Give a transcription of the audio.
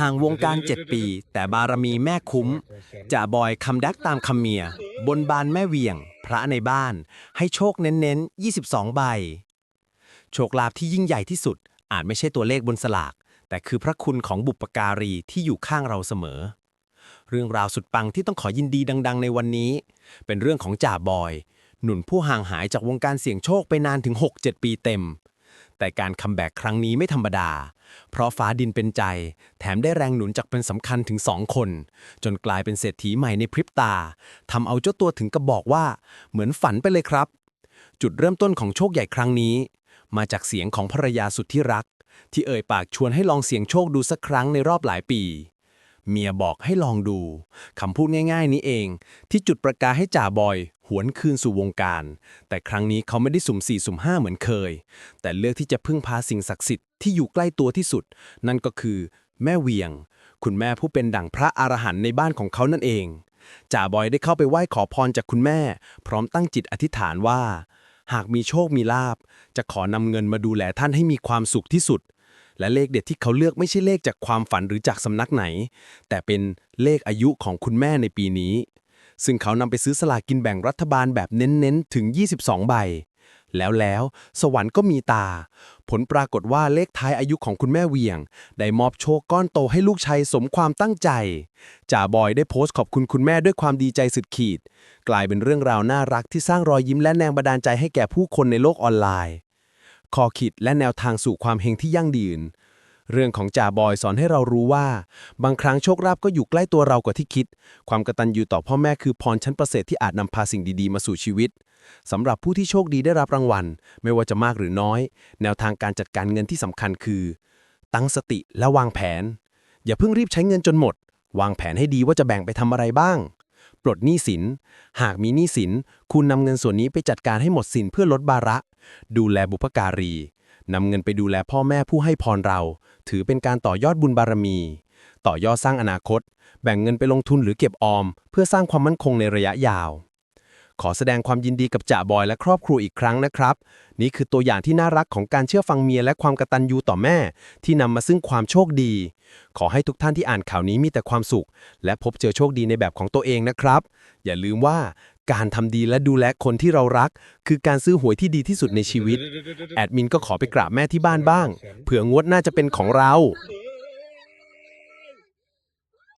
ห่างวงการ 7 ปี แต่บารมีแม่คุ้มจ่าบอยคำดักตามคำเมีย บนบานแม่เวี่ยง พระในบ้าน ให้โชคเน้นๆ 22 ใบ โชคลาภที่ยิ่งใหญ่ที่สุด อาจไม่ใช่ตัวเลขบนสลาก แต่คือพระคุณของบุปการีที่อยู่ข้างเราเสมอ เรื่องราวสุดปังที่ต้องขอยินดีดัง ๆ ในวันนี้ เป็นเรื่องของจ่าบอย หนุนผู้ห่างหายจากวงการเสี่ยงโชคไปนานถึง 6-7 ปีเต็ม แต่การคัมแบ็กครั้งนี้ไม่ธรรมดา เพราะฟ้าดินเป็นใจ แถมได้แรงหนุนจากเป็นสำคัญถึงสองคน จนกลายเป็นเศรษฐีใหม่ในพริบตาทำเอาเจ้าตัวถึงกับบอกว่า เหมือนฝันไปเลยครับ จุดเริ่มต้นของโชคใหญ่ครั้งนี้ มาจากเสียงของภรรยาสุดที่รัก ที่เอ่ยปากชวนให้ลองเสี่ยงโชคดูสักครั้งในรอบหลายปีเมียบอกให้ลองดู คำพูดง่าย ๆ นี้เอง ที่จุดประกายให้จ่าบอย หวนคืนสู่วงการ แต่ครั้งนี้เขาไม่ได้สุ่มสี่สุ่มห้าเหมือนเคย แต่เลือกที่จะพึ่งพาสิ่งศักดิ์สิทธิ์ที่อยู่ใกล้ตัวที่สุด นั่นก็คือ แม่เวียง คุณแม่ผู้เป็นดั่งพระอรหันต์ในบ้านของเขานั่นเองจ่าบอยได้เข้าไปไหว้ขอพรจากคุณแม่ พร้อมตั้งจิตอธิษฐานว่า หากมีโชคมีลาบ จะขอนำเงินมาดูแลท่านให้มีความสุขที่สุด และเลขเด็ดที่เขาเลือกไม่ใช่เลขจากความฝันหรือจากสำนักไหน แต่เป็นเลขอายุของคุณแม่ในปีนี้ ซึ่งเขานำไปซื้อสลากินแบ่งรัฐบาลแบบเน้นๆ ถึง 22 ใบ แล้วแล้วสวรรค์ก็มีตา ผลปรากฏว่าเลขท้ายอายุของคุณแม่เวียง ได้มอบโชคก้อนโตให้ลูกชายสมความตั้งใจ จ่าบอยได้โพสต์ขอบคุณคุณแม่ด้วยความดีใจสุดขีด กลายเป็นเรื่องราวน่ารักที่สร้างรอยยิ้มและแรงบันดาลใจให้แก่ผู้คนในโลกออนไลน์ ข้อคิดและแนวทางสู่ความเฮงที่ยั่งยืน เรื่องของจ่าบอยสอนให้เรารู้ว่า บางครั้งโชคลาภก็อยู่ใกล้ตัวเรากว่าที่คิด ความกตัญญูต่อพ่อแม่คือพรชั้นประเสริฐที่อาจนำพาสิ่งดีๆ มาสู่ชีวิตสำหรับผู้ที่โชคดีได้รับรางวัล ไม่ว่าจะมากหรือน้อย แนวทางการจัดการเงินที่สำคัญคือ ตั้งสติและวางแผน อย่าเพิ่งรีบใช้เงินจนหมด วางแผนให้ดีว่าจะแบ่งไปทำอะไรบ้าง ปลดหนี้สิน หากมีหนี้สิน คุณนำเงินส่วนนี้ไปจัดการให้หมดสินเพื่อลดภาระ ดูแลบุพการี นำเงินไปดูแลพ่อแม่ผู้ให้พรเรา ถือเป็นการต่อยอดบุญบารมี ต่อยอดสร้างอนาคต แบ่งเงินไปลงทุนหรือเก็บออม เพื่อสร้างความมั่นคงในระยะยาว ขอแสดงความยินดีกับจ่าบอยและครอบครัวอีกครั้งนะครับ นี่คือตัวอย่างที่น่ารักของการเชื่อฟังเมียและความกตัญญูต่อแม่ ที่นำมาซึ่งความโชคดี ขอให้ทุกท่านที่อ่านข่าวนี้มีแต่ความสุข และพบเจอโชคดีในแบบของตัวเองนะครับ อย่าลืมว่า การทำดีและดูแลคนที่เรารัก คือการซื้อหวยที่ดีที่สุดในชีวิต แอดมินก็ขอไปกราบแม่ที่บ้านบ้าง เผื่องวดน่าจะเป็นของเราเ